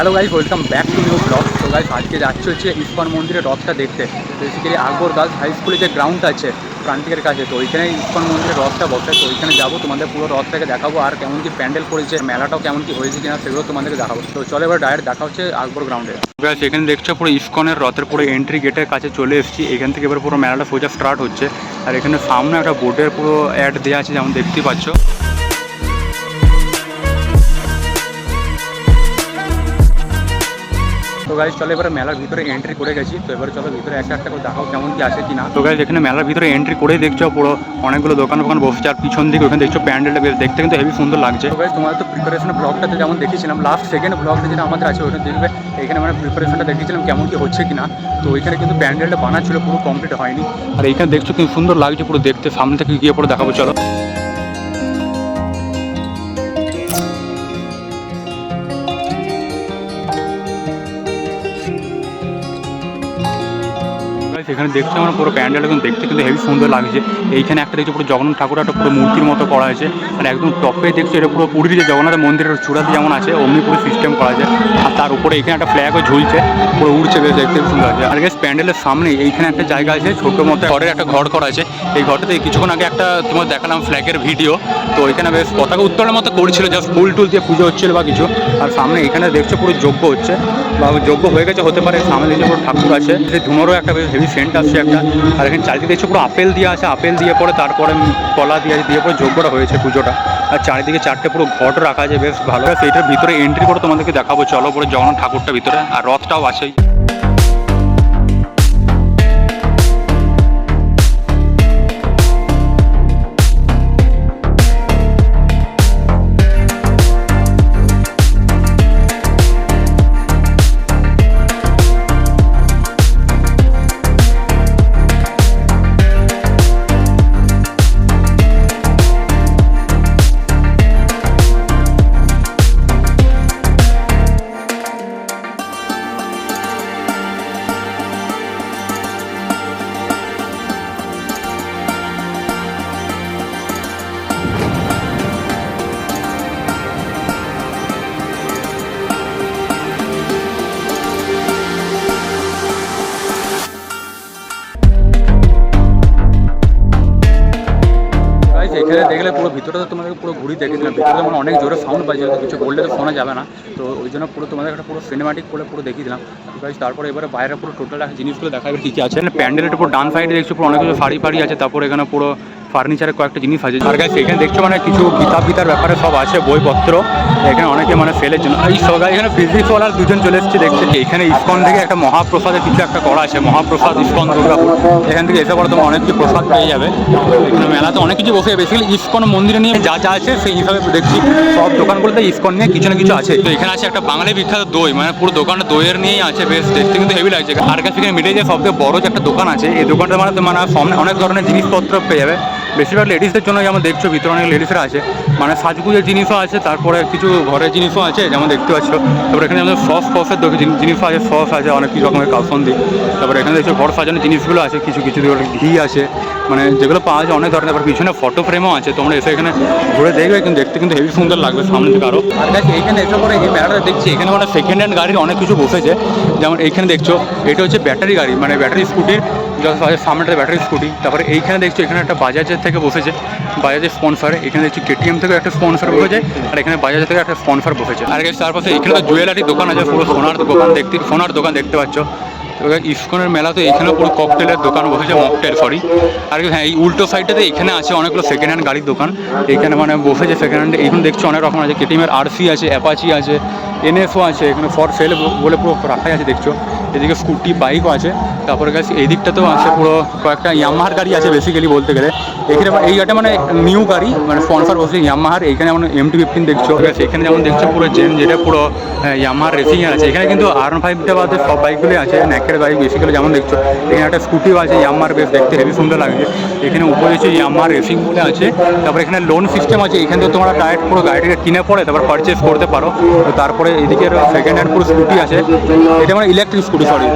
Hello guys welcome back to new blog তো guys আজকে যাচ্ছে হচ্ছে ইস্কন মন্দিরের রথটা দেখতে। বেসিক্যালি আকবর গার্লস হাই স্কুলে যে গ্রাউন্ড আছে, প্রান্তিকের কাছে। তো ওইখানে ইস্কন মন্দিরের রথটা বসে। তো ওইখানে যাব, তোমাদের পুরো রথটাকে দেখাবো, আর কেমন কি প্যান্ডেল করেছে, মেলাটাও কেমন কি হয়েছে কিনা, সেগুলো তোমাদেরকে দেখাবো। তো চলো এবার ডাইরেক্ট দেখা হচ্ছে আকবর গ্রাউন্ডে গাইজ এখানে দেখছ পুরো ইস্কনের রথের পুরো এন্ট্রি গেটের কাছে চলে এসেছি। এখান থেকে এবার পুরো মেলাটা সোজা স্টার্ট হচ্ছে। আর এখানে সামনে একটা বোর্ডের পুরো অ্যাড দেওয়া আছে, যেমন দেখতেই পাচ্ছ। তো গাইজ চলো এবারে মেলার ভিতরে এন্ট্রি করে গেছি। তো এবারে চলো ভিতরে একটা একটা করে দেখাও কেমন কি আছে কিনা। তো গাইজ এখানে মেলার ভিতরে এন্ট্রি করে দেখছ পুরো অনেকগুলো দোকান ফোকান বসছে, আর পিছন দিকে ওখানে দেখছ প্যান্ডেলটা বেশ, দেখতে কিন্তু হেভি সুন্দর লাগছে। তো গাইজ তোমাদের তো প্রিপারেশন ব্লগটাতে যেমন দেখেছিলাম লাস্ট সেকেন্ড ব্লগটা যেটা আমাদের আছে ওইটা দেখবে, এখানে মানে প্রিপারেশনটা দেখেছিলাম কেমন কি হচ্ছে কিনা। তো ওইখানে কিন্তু প্যান্ডেলটা বানাচ্ছিল, পুরো কমপ্লিট হয়নি। আর এইখানে দেখছ কিন্তু সুন্দর লাগছে পুরো দেখতে, সামনে থেকে গিয়ে পুরো দেখাবো, চলো। এখানে দেখছ আমার পুরো প্যান্ডেল এখন দেখতে কিন্তু হেভি সুন্দর লাগছে। এইখানে একটা দেখছ পুরো জগন্নাথ ঠাকুর একটা পুরো মূর্তির মতো করা আছে আর একদম টপে দেখছ এটা পুরো পুরীর যে জগন্নাথ মন্দিরের চূড়াতে যেমন আছে, অমনি পুরো সিস্টেম করা আছে। আর তার উপরে এখানে একটা ফ্ল্যাগও ঝুলছে, পুরো উড়ছে বেশ দেখতে সুন্দর আছে আর গেস প্যান্ডেলের সামনে এইখানে একটা জায়গা আছে ছোট মতো ঘরের একটা ঘর করা আছে। এই ঘরটাতে কিছুক্ষণ আগে একটা তোমার দেখালাম ফ্ল্যাগের ভিডিও তো এখানে বেশ পতাকা উত্তোলনের মতো করছিল জাস্ট ফুল টুল দিয়ে পুজো হচ্ছিল বা কিছু। আর সামনে এখানে দেখছ পুরো যজ্ঞ হচ্ছে। বা যজ্ঞ হয়ে গেছে, হতে পারে, সামনে দেখছ পুরো ঠাকুর আছে। যে ধুনোরও একটা বেশ হেভি সেন্ট আসছে একটা। আর এখানে চারিদিকে দেখছ পুরো আপেল দিয়ে আছে, আপেল দিয়ে পরে তারপরে কলা দিয়ে দিয়ে পরে যজ্ঞটা হয়েছে পুজোটা। আর চারিদিকে চারটে পুরো ঘট রাখা আছে, বেশ ভালো। সেইটার ভিতরে এন্ট্রি করে তোমাদেরকে দেখাবো। চলো পরে জগন্নাথ ঠাকুরটা ভিতরে, আর রথটাও আছেই। ভিতরে তো তোমাদের পুরো ঘুরি দেখেছিলাম ভিতরে মানে অনেক জোরে সাউন্ড পাই তো কিছু বললে তো শোনা যাবে না। তো ওই জন্য পুরো তোমাদের একটা পুরো সিনেমাটিক করে পুরো দেখিয়েছিলাম। গাইজ তারপরে এবারে বাইরে পুরো টোটাল জিনিসগুলো দেখা যাবে কী কী আছে। প্যান্ডেলের পুরো ডান সাইডে দেখছ, পুরো অনেক কিছু শাড়ি ফাড়ি আছে, তারপর এখানে পুরো ফার্নিচারের কয়েকটা জিনিস আছে। আর গাছ এখানে দেখছ মানে কিছু কিতাব বিতার ব্যাপারে সব আছে, বইপত্র। এখানে অনেকে মানে সেলের জন্য এই সবাই এখানে ফিজিক্সওয়ালার দুজন চলে এসেছে, দেখছে এখানে ইস্কন থেকে একটা মহাপ্রসাদের কিছু একটা করা আছে, মহাপ্রসাদ ইস্কন দুর্গাপুর। এখান থেকে এসে পরে তোমার অনেক কিছু প্রসাদ পেয়ে যাবে। এখানে মেলাতে অনেক কিছু বসে বেসিক্যালি ইস্কন মন্দিরে নিয়ে যা যা আছে সেই হিসাবে দেখছি। সব দোকানগুলোতে ইস্কন নিয়ে কিছু না কিছু আছে। তো এখানে আছে একটা বাঙালি বিখ্যাত দই মানে পুরো দোকানটা দইয়ের নিয়েই আছে, বেশ দেখতে কিন্তু হেভি লাগছে। আর কাছে এখানে মিলে যে সবথেকে বড় যে একটা দোকান আছে, এই দোকানটা মানে তো মানে সামনে অনেক ধরনের জিনিসপত্র পেয়ে যাবে। বেশিরভাগ লেডিসদের জন্য যেমন দেখছ ভিতরে অনেক লেডিসরা আছে। মানে সাজগুজের জিনিসও আছে, তারপরে কিছু ঘরের জিনিসও আছে, যেমন দেখতে পাচ্ছ। তারপরে এখানে যেমন সস ফসের জিনিসও আছে, সস আছে, অনেক কিছু রকমের কালসন্দি তারপরে এখানে দেখছ ঘর সাজানোর জিনিসগুলো আছে, কিছু কিছু ঘি আছে মানে যেগুলো পাওয়া যায় অনেক ধরনের তারপর পিছনে ফটো ফ্রেমও আছে, তোমরা এসে এখানে ঘুরে দেখবে, কিন্তু দেখতে কিন্তু হেভি সুন্দর লাগবে সামনে থেকে আরও আর কাছে এইখানে এসে পরে এই মেলাটা দেখছি, এখানে মানে সেকেন্ড হ্যান্ড গাড়ির অনেক কিছু বসেছে। যেমন এইখানে দেখছ, এটা হচ্ছে ব্যাটারি গাড়ি মানে ব্যাটারি স্কুটির সামনেটা ব্যাটারি স্কুটি তারপরে এইখানে দেখছ, এখানে একটা বাজাজের থেকে বসেছে, বাজাজের স্পন্সর এখানে দেখছি কেটিএম থেকে একটা স্পন্সর বসেছে, আর এখানে বাজাজ থেকে একটা স্পন্সর বসেছে। আর তার পাশে এখানে জুয়েলারি দোকান আছে, পুরো সোনার দোকান দেখতে, সোনার দোকান দেখতে পাচ্ছ। এবার ইস্কনের মেলা তো এখানেও পুরো ককটেলের দোকান বসেছে মকটেল সরি আর হ্যাঁ এই উল্টো সাইডটাতে এখানে আছে অনেকগুলো সেকেন্ড হ্যান্ড গাড়ির দোকান। এখানে মানে বসেছে সেকেন্ড হ্যান্ড এখানে দেখছি অনেক রকম আছে কেটিএমের আরসি আছে অ্যাপাচি আছে এনএফও আছে, এখানে ফর সেল বলে পুরো রাখাই আছে, দেখছ। এদিকে স্কুটি বাইকও আছে। তারপরে গেছে এই দিকটাতেও আছে পুরো কয়েকটা ইয়ামাহার গাড়ি আছে বেসিক্যালি বলতে গেলে। এখানে এই গাড়িটা মানে নিউ গাড়ি মানে স্পন্সর বসে ইয়ামাহার এখানে যেমন এম টি ফিফটিন দেখছ এখানে যেমন দেখছ পুরো জেন যেটা পুরো ইয়ামাহার রেসিং আছে। এখানে কিন্তু আর ফাইভটা বাদে সব বাইকগুলোই আছে। ন্যাকের বাইক বেসিক্যালি যেমন দেখছ। এখানে একটা স্কুটিও আছে ইয়ামার বেশ দেখতে হেভি সুন্দর লাগছে। এখানে উপরে হচ্ছে ইয়ামার রেসিং বলে আছে। তারপরে এখানে লোন সিস্টেম আছে। এখানে তো তোমরা ডাইরেক্ট পুরো গাড়িটাকে কিনে পড়ে তারপর পারচেস করতে পারো। তারপরে এদিকে সেকেন্ড হ্যান্ড পুরো স্কুটি আছে। এটা মানে ইলেকট্রিক স্কুটি পুরো সরি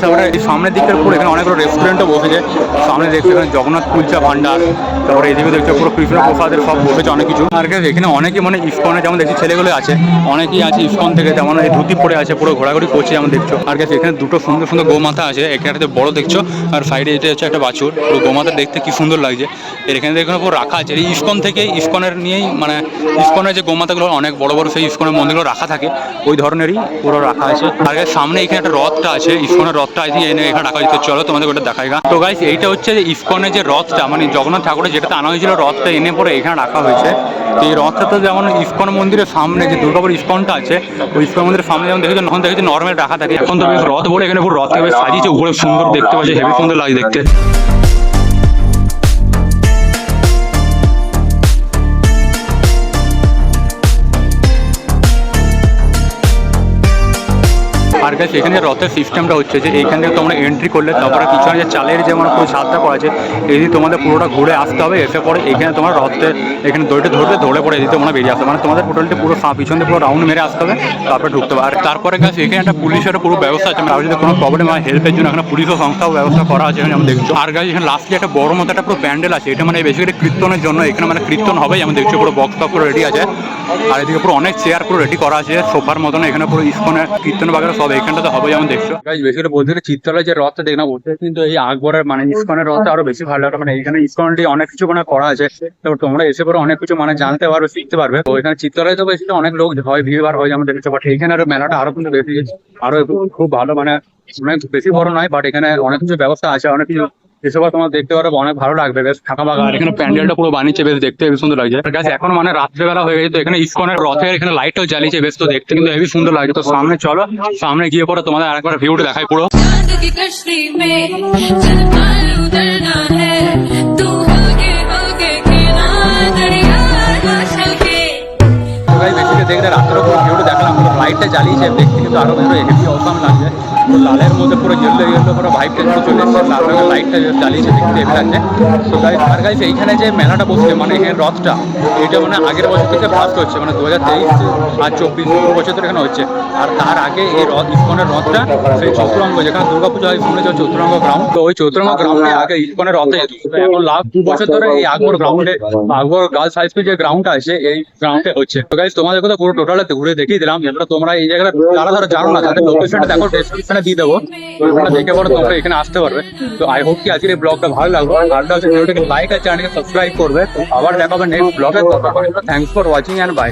তারপরে এই সামনের দিকটার পুরো এখানে অনেকগুলো রেস্টুরেন্টও বসেছে। সামনে দেখছ এখানে জগন্নাথ কুলচা ভান্ডার তারপরে এদিকে দেখছ পুরো কৃষ্ণ প্রসাদের সব বসেছে অনেক কিছু। আর এখানে অনেকে মানে ইস্কনে যেমন দেখছি ছেলেগুলো আছে অনেকেই আছে ইস্কন থেকে যেমন এই ধুতি পরে আছে পুরো ঘোরাঘুরি করছে যেমন দেখছ। আর গেছে এখানে দুটো সুন্দর সুন্দর গোমাতা আছে এখানে একটা বড় দেখছ আর সাইডে এটা হচ্ছে একটা বাছুর পুরো গোমাতা দেখতে কি সুন্দর লাগছে। এর এখানে দেখুন পুরো রাখা আছে এই ইস্কন থেকে ইস্কনের নিয়েই মানে ইস্কনের যে গোমাতাগুলো অনেক বড় বড় সেই ইস্কনের মন্দিরগুলো রাখা থাকে ওই ধরনেরই পুরো রাখা আছে। আর সামনে এখানে একটা রথটা আছে, ইস্কনের রথটা আছে এনে এখানে রাখা হয়েছে চলো তোমাদের ওটা দেখাই গা। তো গাইস এইটা হচ্ছে যে ইস্কনের যে রথটা মানে জগন্নাথ ঠাকুরের যেটাতে আনা হয়েছিল, রথটা এনে পরে এখানে রাখা হয়েছে। তো এই রথটা তো যেমন ইস্কন মন্দিরের সামনে যে দুর্গাপুর ইস্কনটা আছে, ওই ইস্কন মন্দিরের সামনে যেমন দেখেছি, তখন দেখেছি নর্মাল রাখা থাকে এখন তো বেশ রথ বলে এখানে পুরো রথকে বেশ সাজিয়েছে, উপরে সুন্দর দেখতে পাচ্ছে হেভি সুন্দর লাগে দেখতে। আর গাছ এখানে রথের সিস্টেমটা হচ্ছে যে এইখান থেকে তোমরা এন্ট্রি করলে তারপরে পিছনে যে চালের যে মানে পুরো ছাদটা করা আছে, এই তোমাদের পুরোটা ঘুরে আসতে হবে, এসে পরে এখানে তোমার রথে এখানে দড়িটা ধরবে, ধরে পরে এদিকে তোমরা বেরিয়ে আসবে। মানে তোমাদের টোটালটি পুরো পিছন দিয়ে পুরো রাউন্ড মেরে আসতে হবে, তারপরে ঢুকতে হবে। আর তারপরে গাছ এখানে একটা পুলিশের পুরো ব্যবস্থা আছে। মানে আর যদি কোনো প্রবলেম হয় হেল্পের জন্য, এখানে পুলিশও সংস্থাও ব্যবস্থা করা আছে আমি দেখছ। আর গাছ এখানে লাস্টে একটা বড় মতো একটা পুরো প্যান্ডেল আছে। এটা মানে বেসিক্যালি কীর্তনের জন্য, এখানে মানে কীর্তন হবে আমি দেখছি পুরো বক্স টপ রেডি আছে। আর এদিকে পুরো অনেক চেয়ার পুরো রেডি করা আছে, সোফার মতন, এখানে পুরো ইস্কনের কীর্তন বাগেরা সব এখানটাতে হবে যেমন দেখছ। বেসিক্যালি বলতে গেলে চিত্তলায় যে রথটা দেখলাম ওটা কিন্তু এই আকবরের মানে ইস্কনের রথটা আরও বেশি ভালো লাগে। মানে এখানে ইস্কনটি অনেক কিছু মানে করা আছে। তো তোমরা এসে পরে অনেক কিছু মানে জানতে পারবে, শিখতে পারবে। তো এখানে চিত্তলায় তো বেশি অনেক লোক হয়, ভিড় ভাড় হয়, যেমন দেখেছ। বাট এখানে আরও মেলাটা আরও কিন্তু বেশি, আরও খুব ভালো মানে অনেক বেশি বড় নয় বাট এখানে অনেক কিছু ব্যবস্থা আছে, অনেক কিছু এসব তোমার দেখতে পারো, অনেক ভালো লাগবে, বেশ ফাঁকা ফাঁকা। আর এখানে প্যান্ডেলটা পুরো বানিয়েছে, বেশ দেখতে হেবি সুন্দর লাগছে। আর গাছ এখন মানে রাত্রেবেলা হয়ে গেছে, তো এখানে ইস্কনের রথের এখানে লাইটও জ্বালিয়েছে, বেশ তো দেখতে কিন্তু হেবি সুন্দর লাগছে। তো সামনে চলো, সামনে গিয়ে পরে তোমাদের আরেকবার ভিউটা দেখাই পুরো। দেখলে রাত্রে পুরো ভিউটা দেখলাম, পুরো লাইটটা জ্বালিয়েছে, দেখতে কিন্তু আরও পুরো হেভি অসাম লাগছে। তো লালের মধ্যে পুরো ইয়েলো ইয়েলো পুরো ভাইবটা একটু চলে এসেছে লাল রঙের লাইটটা জ্বালিয়েছে, দেখতে হেভি লাগছে। তো গাইজ আর গাইজ এইখানে যে মেলাটা বসছে মানে এখানে রথটা, এটা মানে আগের বছর থেকে ফার্স্ট হচ্ছে মানে দু হাজার তেইশ আর চব্বিশ বছর ধরে এখানে হচ্ছে। আর তার আগে এই রথ, ইস্কনের রথটা সেই চতুরঙ্গ যেখানে দুর্গাপূজা হয় শুনেছ চতুরঙ্গ গ্রাউন্ড তো ওই চতুরঙ্গ গ্রাউন্ডে আগে ইস্কনের রথে এখন লাস্ট দু বছর ধরে এই আকবর গ্রাউন্ডে আকবর গার্লস হাই স্কুল যে গ্রাউন্ডটা আছে, এই গ্রাউন্ডে হচ্ছে। তো গাইজ তোমাদের কথা পুরো টোটাল ঘুরে দেখিয়ে দিলাম, যেটা তোমরা এই জায়গাটা যারা ধরো জানো না, তাদের লোকেশনটা দেখো ডেসক্রিপশনে দিয়ে দেবো। তো দেখে পরে তোমরা এখানে আসতে পারবে। তো আই হোপ কি আজকের এই ব্লগটা ভালো লাগল। আর হচ্ছে ভিডিওটাকে লাইক আর চ্যানেলকে সাবস্ক্রাইব করবে। আবার দেখা হবে নেক্সট ব্লগে thanks for watching and bye